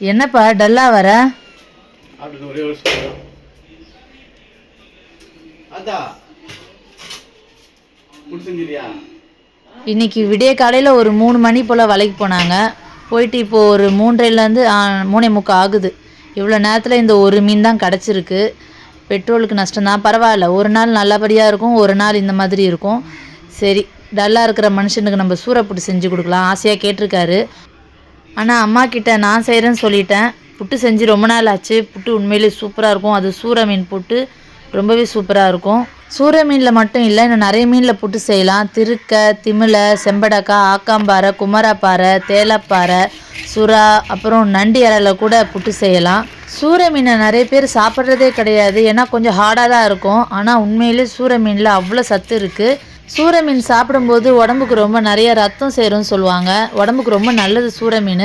என்னப்பா டல்லா வர? இன்னைக்கு விடிய காலையில் ஒரு மூணு மணி போல் வலைக்கு போனாங்க. போயிட்டு இப்போது ஒரு மூன்றைலேருந்து மூணே முக்கால் ஆகுது. இவ்வளோ நேரத்தில் இந்த ஒரு மீன் தான் கிடச்சிருக்கு. பெட்ரோலுக்கு நஷ்டம்தான் பரவாயில்ல ஒரு நாள் நல்லபடியாக இருக்கும் ஒரு நாள் இந்த மாதிரி இருக்கும். சரி டல்லாக இருக்கிற மனுஷனுக்கு நம்ம சூறப்புட்டு செஞ்சு கொடுக்கலாம். ஆசையாக கேட்டிருக்காரு. ஆனால் அம்மா கிட்ட நான் செய்கிறேன்னு சொல்லிட்டேன். புட்டு செஞ்சு ரொம்ப நாள் ஆச்சு. புட்டு உண்மையிலே சூப்பராக இருக்கும். அது சூற மீன் புட்டு. ரொம்பவே சூப்பராக இருக்கும். சூற மீனில் மட்டும் இல்லை இன்னும் நிறைய மீனில் புட்டு செய்யலாம். திருக்க திமிலை செம்படக்காய் ஆக்காம்பாறை குமராப்பாறை தேலப்பாறை சுறா அப்புறம் நண்டி இறையில் கூட புட்டு செய்யலாம். சூற மீனை நிறைய பேர் சாப்பிட்றதே கிடையாது. ஏன்னா கொஞ்சம் ஹார்டாக தான் இருக்கும். ஆனால் உண்மையிலே சூற மீனில் அவ்வளோ சத்து இருக்குது சூற மீன் சாப்பிடும்போது உடம்புக்கு ரொம்ப நிறைய ரத்தம் சேரும்னு சொல்லுவாங்க. உடம்புக்கு ரொம்ப நல்லது சூற மீன்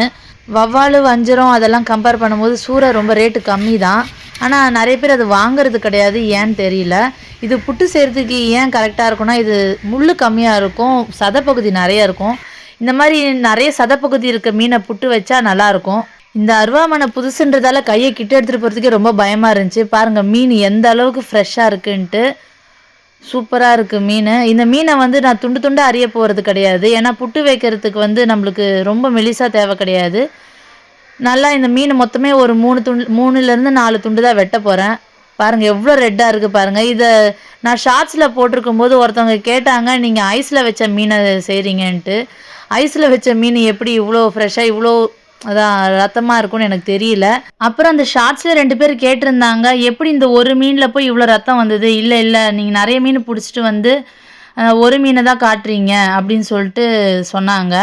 வவ்வால் வஞ்சரம் அதெல்லாம் கம்பேர் பண்ணும்போது சூறை ரொம்ப ரேட்டு கம்மி தான் ஆனால் நிறைய பேர் அது வாங்குறது கிடையாது ஏன்னு தெரியல. இது புட்டு செய்கிறதுக்கு ஏன் கரெக்டாக இருக்கும்னா இது முள் கம்மியாக இருக்கும் சதப்பகுதி நிறைய இருக்கும். இந்த மாதிரி நிறைய சதப்பகுதி இருக்க மீனை புட்டு வச்சா நல்லாயிருக்கும் இந்த அருவாமனை புதுசுன்றதால கையை கிட்ட எடுத்துகிட்டு போகிறதுக்கே ரொம்ப பயமாக இருந்துச்சு. பாருங்கள் மீன் எந்த அளவுக்கு ஃப்ரெஷ்ஷாக இருக்குன்ட்டு. சூப்பராக இருக்குது மீன். இந்த மீனை வந்து நான் துண்டு துண்டு அறிய போகிறது கிடையாது. ஏன்னா புட்டு வைக்கிறதுக்கு வந்து நம்மளுக்கு ரொம்ப மெலிசாக தேவை கிடையாது. நல்லா இந்த மீன் மொத்தமே ஒரு மூணு துண்டு மூணுலேருந்து நாலு துண்டு தான் வெட்ட போகிறேன் பாருங்கள் எவ்வளோ ரெட்டாக இருக்குது பாருங்கள் இதை நான் ஷார்ட்ஸில் போட்டிருக்கும் போது ஒருத்தவங்க கேட்டாங்க நீங்கள் ஐஸில் வச்ச மீனை செய்கிறீங்கன்ட்டு ஐஸில் வச்ச மீன் எப்படி இவ்வளோ ஃப்ரெஷ்ஷாக இவ்வளோ அதான் ரத்தமாக இருக்கும்னு எனக்கு தெரியல. அப்புறம் அந்த ஷார்ட்ஸில் ரெண்டு பேர் கேட்டிருந்தாங்க எப்படி இந்த ஒரு மீனில் போய் இவ்வளோ ரத்தம் வந்தது? இல்லை இல்லை நீங்கள் நிறைய மீன் பிடிச்சிட்டு வந்து ஒரு மீனை தான் காட்டுறீங்க அப்படின்னு சொல்லிட்டு சொன்னாங்க.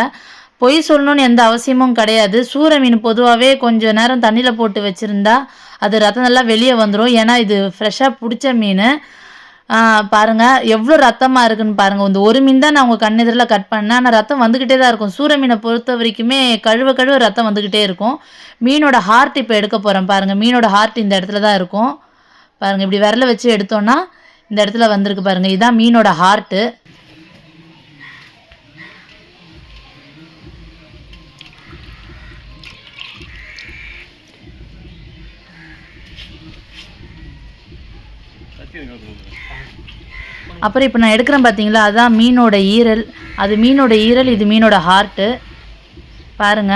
பொய் சொல்லணும்னு எந்த அவசியமும் கிடையாது. சூற மீன் பொதுவாகவே கொஞ்சம் நேரம் தண்ணியில் போட்டு வச்சுருந்தா அது ரத்தம் நல்லா வெளியே வந்துடும் ஏன்னா இது ஃப்ரெஷ்ஷாக பிடிச்ச மீன். பாருங்கள் பாருங்க எவ்வளோ ரத்தமாக இருக்குன்னு பாருங்க. இந்த ஒரு மீன் தான் நான் உங்கள் கண்ணெதிரில் கட் பண்ணேன். ஆனால் ரத்தம் வந்துக்கிட்டே தான் இருக்கும். சூற மீனை பொறுத்த வரைக்குமே கழுவ கழுவ ரத்தம் வந்துக்கிட்டே இருக்கும். மீனோட ஹார்ட் இப்போ எடுக்க போகிறேன் பாருங்க. மீனோட ஹார்ட் இந்த இடத்துல தான் இருக்கும். பாருங்க இப்படி விரல வச்சு எடுத்தோன்னா இந்த இடத்துல வந்திருக்கு பாருங்க. இதுதான் மீனோட ஹார்ட்டு அப்புறம் இப்போ நான் எடுக்கிறேன் பார்த்தீங்களா அதான் மீனோட ஈரல். அது மீனோட ஈரல் இது மீனோட ஹார்ட்டு பாருங்க.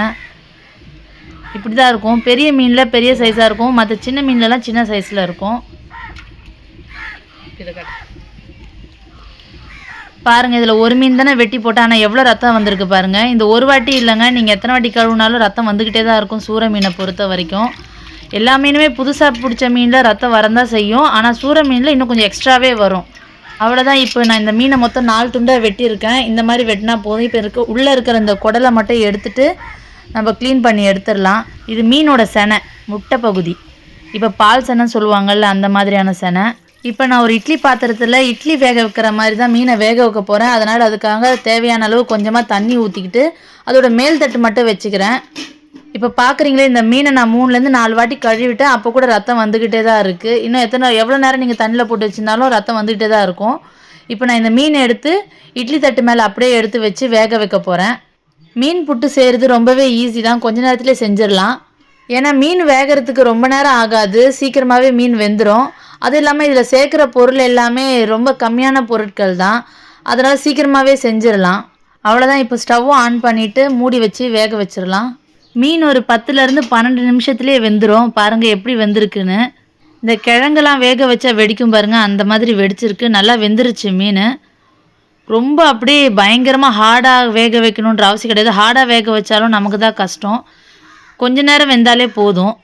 இப்படி தான் இருக்கும். பெரிய மீனில் பெரிய சைஸாக இருக்கும். மற்ற சின்ன மீன்லலாம் சின்ன சைஸில் இருக்கும். பாருங்க இதில் ஒரு மீன் தானே வெட்டி போட்டேன். ஆனால் எவ்வளோ ரத்தம் வந்திருக்கு பாருங்க. இந்த ஒரு வாட்டி இல்லைங்க. நீங்கள் எத்தனை வாட்டி கழுவுனாலும் ரத்தம் வந்துக்கிட்டே தான் இருக்கும். சூற மீனை பொறுத்த வரைக்கும். எல்லா மீனுமே புதுசாக பிடிச்ச மீனில் ரத்தம் வரந்தான் செய்யும். ஆனால் சூற மீனில் இன்னும் கொஞ்சம் எக்ஸ்ட்ராவே வரும். அவ்வளோதான் இப்போ நான் இந்த மீனை மொத்தம் நாலு துண்டாக வெட்டியிருக்கேன். இந்த மாதிரி வெட்டினா போதும். இப்போ இருக்க உள்ளே இருக்கிற இந்த குடலை மட்டும் எடுத்துட்டு நம்ம க்ளீன் பண்ணி எடுத்துடலாம். இது மீனோட செனை முட்டை பகுதி. இப்போ பால் செனைன்னு சொல்லுவாங்கள்ல அந்த மாதிரியான செனை. இப்போ நான் ஒரு இட்லி பாத்திரத்தில் இட்லி வேக வைக்கிற மாதிரி தான் மீனை வேக வைக்க போகிறேன் அதனால் அதுக்காக தேவையான அளவு கொஞ்சமாக தண்ணி ஊற்றிக்கிட்டு அதோட மேல் தட்டு மட்டும் வச்சுக்கிறேன். இப்போ பார்க்குறீங்களே இந்த மீனை நான் மூணுலேருந்து நாலு வாட்டி கழுவிட்டேன் அப்போ கூட ரத்தம் வந்துக்கிட்டே தான் இருக்குது இன்னும் எத்தனை எவ்வளோ நேரம் நீங்கள் தண்ணியில் போட்டு வச்சிருந்தாலும் ரத்தம் வந்துக்கிட்டே தான் இருக்கும். இப்போ நான் இந்த மீனை எடுத்து இட்லி தட்டு மேலே அப்படியே எடுத்து வச்சு வேக வைக்க போகிறேன் மீன் புட்டு செய்கிறது ரொம்பவே ஈஸி தான். கொஞ்ச நேரத்திலே செஞ்சிடலாம். ஏன்னா மீன் வேகிறதுக்கு ரொம்ப நேரம் ஆகாது. சீக்கிரமாகவே மீன் வெந்துடும் அது இல்லாமல் இதில் சேர்க்குற பொருள் எல்லாமே ரொம்ப கம்மியான பொருட்கள் தான். அதனால் சீக்கிரமாகவே செஞ்சிடலாம். அவ்வளோதான் இப்போ ஸ்டவ்வும் ஆன் பண்ணிவிட்டு மூடி வச்சு வேக வச்சிடலாம். மீன் ஒரு பத்துலேருந்து பன்னெண்டு நிமிஷத்துலேயே வெந்துடும் பாருங்கள் எப்படி வெந்திருக்குன்னு. இந்த கிழங்கெல்லாம் வேக வச்சா வெடிக்கும் பாருங்கள் அந்த மாதிரி வெடிச்சிருக்கு. நல்லா வெந்துருச்சு மீன். ரொம்ப அப்படியே பயங்கரமாக ஹார்டாக வேக வைக்கணுன்ற அவசியம் கிடையாது. ஹார்டாக வேக வச்சாலும் நமக்கு தான் கஷ்டம். கொஞ்ச நேரம் வெந்தாலே போதும்.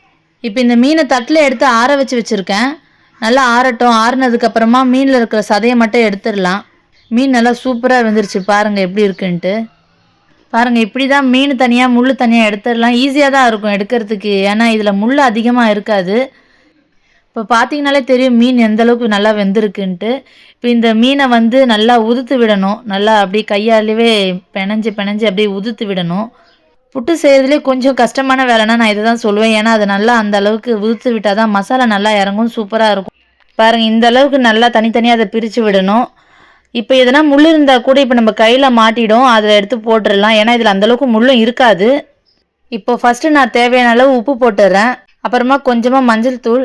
இப்போ இந்த மீனை தட்டில் எடுத்து ஆற வச்சு வச்சுருக்கேன். நல்லா ஆறட்டும். ஆறுனதுக்கப்புறமா மீனில் இருக்கிற சதையை மட்டும் எடுத்துடலாம். மீன் நல்லா சூப்பராக வெந்துருச்சு. பாருங்கள் எப்படி இருக்குன்ட்டு. பாருங்கள் இப்படி தான் மீன் தனியாக முள் தனியாக எடுத்துடலாம். ஈஸியாக தான் இருக்கும் எடுக்கிறதுக்கு. ஏன்னா இதில் முள் அதிகமாக இருக்காது. இப்போ பார்த்தீங்கனாலே தெரியும் மீன் எந்த அளவுக்கு நல்லா வெந்திருக்குன்ட்டு. இப்போ இந்த மீனை வந்து நல்லா உதுத்து விடணும். நல்லா அப்படியே கையாலேயே பிணைஞ்சு பிணைஞ்சு அப்படியே உதுத்து விடணும். புட்டு செய்கிறதுலே கொஞ்சம் கஷ்டமான வேலைன்னா நான் இதை தான் சொல்லுவேன். ஏன்னா அது நல்லா அந்த அளவுக்கு உதுத்து விட்டால் தான் மசாலா நல்லா இறங்கும் சூப்பராக இருக்கும். பாருங்கள் இந்த அளவுக்கு நல்லா தனித்தனியாக அதை பிரித்து விடணும். இப்போ எதனா முள் இருந்தால் கூட இப்போ நம்ம கையில் மாட்டிடும் அதில் எடுத்து போட்டுடலாம் ஏன்னா இதில் அந்தளவுக்கு முள்ளும் இருக்காது. இப்போ ஃபஸ்ட்டு நான் தேவையான அளவு உப்பு போட்டுடுறேன் அப்புறமா கொஞ்சமாக மஞ்சள் தூள்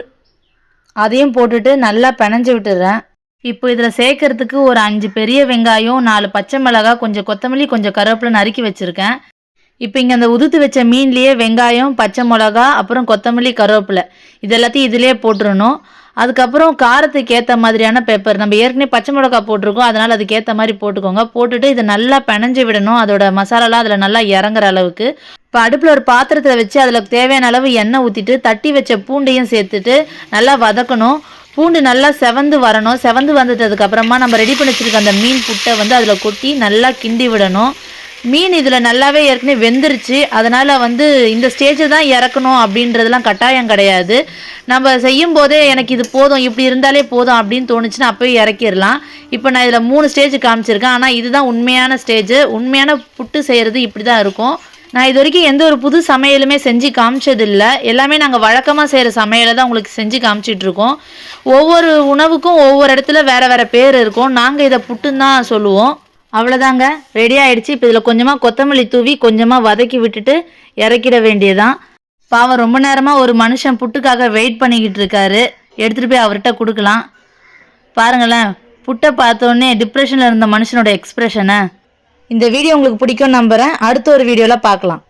அதையும் போட்டுட்டு நல்லா பினஞ்சு விட்டுடுறேன் இப்போ இதில் சேர்க்கறதுக்கு ஒரு அஞ்சு பெரிய வெங்காயம் நாலு பச்சை மிளகாய் கொஞ்சம் கொத்தமல்லி கொஞ்சம் கருவேப்பிலை நறுக்கி வச்சுருக்கேன். இப்போ இங்கே அந்த உதுத்து வச்ச மீன்லேயே வெங்காயம் பச்சை மிளகா அப்புறம் கொத்தமல்லி கருவேப்பிலை இது எல்லாத்தையும் இதிலே போட்டுடணும் அதுக்கப்புறம் காரத்துக்கு ஏற்ற மாதிரியான பெப்பர் நம்ம ஏற்கனவே பச்சை மிளகா போட்டிருக்கோம். அதனால் அதுக்கு ஏற்ற மாதிரி போட்டுக்கோங்க. போட்டுட்டு இதை நல்லா பிணைஞ்சு விடணும். அதோட மசாலாலாம் அதில் நல்லா இறங்குற அளவுக்கு. இப்போ அடுப்பில் ஒரு பாத்திரத்தில் வச்சு அதில் தேவையான அளவு எண்ணெய் ஊற்றிட்டு தட்டி வச்ச பூண்டையும் சேர்த்துட்டு நல்லா வதக்கணும். பூண்டு நல்லா செவந்து வரணும். செவந்து வந்துட்டதுக்கு அப்புறமா நம்ம ரெடி பண்ணி வச்சிருக்க அந்த மீன் புட்டை வந்து அதில் கொட்டி நல்லா கிண்டி விடணும். மீன் இதில் நல்லாவே ஏற்கனவே வெந்துருச்சு. அதனால் வந்து இந்த ஸ்டேஜில் தான் இறக்கணும் அப்படின்றதெல்லாம் கட்டாயம் கிடையாது. நம்ம செய்யும் போதே எனக்கு இது போதும் இப்படி இருந்தாலே போதும் அப்படின்னு தோணுச்சுன்னா அப்போயே இறக்கிடலாம். இப்போ நான் இதில் மூணு ஸ்டேஜ் காமிச்சிருக்கேன். ஆனால் இதுதான் உண்மையான ஸ்டேஜ் உண்மையான புட்டு செய்கிறது இப்படி தான் இருக்கும். நான் இது வரைக்கும் எந்த ஒரு புது சமையலுமே செஞ்சு காமிச்சதில்லை. எல்லாமே நாங்கள் வழக்கமாக செய்கிற சமையலை தான் உங்களுக்கு செஞ்சு காமிச்சிட்டு இருக்கோம். ஒவ்வொரு உணவுக்கும் ஒவ்வொரு இடத்துல வேறு வேறு பேர் இருக்கும். நாங்கள் இதை புட்டுன்னு தான் சொல்லுவோம். அவ்வளோதாங்க ரெடி ஆகிடுச்சு இப்போ இதில் கொஞ்சமாக கொத்தமல்லி தூவி கொஞ்சமாக வதக்கி விட்டுட்டு இறக்கிட வேண்டியதான் பாவம் ரொம்ப நேரமாக ஒரு மனுஷன் புட்டுக்காக வெயிட் பண்ணிக்கிட்டு இருக்காரு. எடுத்துகிட்டு போய் அவர்கிட்ட கொடுக்கலாம். பாருங்களேன் புட்டை பார்த்தோன்னே டிப்ரெஷனில் இருந்த மனுஷனோட எக்ஸ்ப்ரெஷனை இந்த வீடியோ உங்களுக்கு பிடிக்கும் நம்புகிறேன் அடுத்த ஒரு வீடியோவில் பார்க்கலாம்.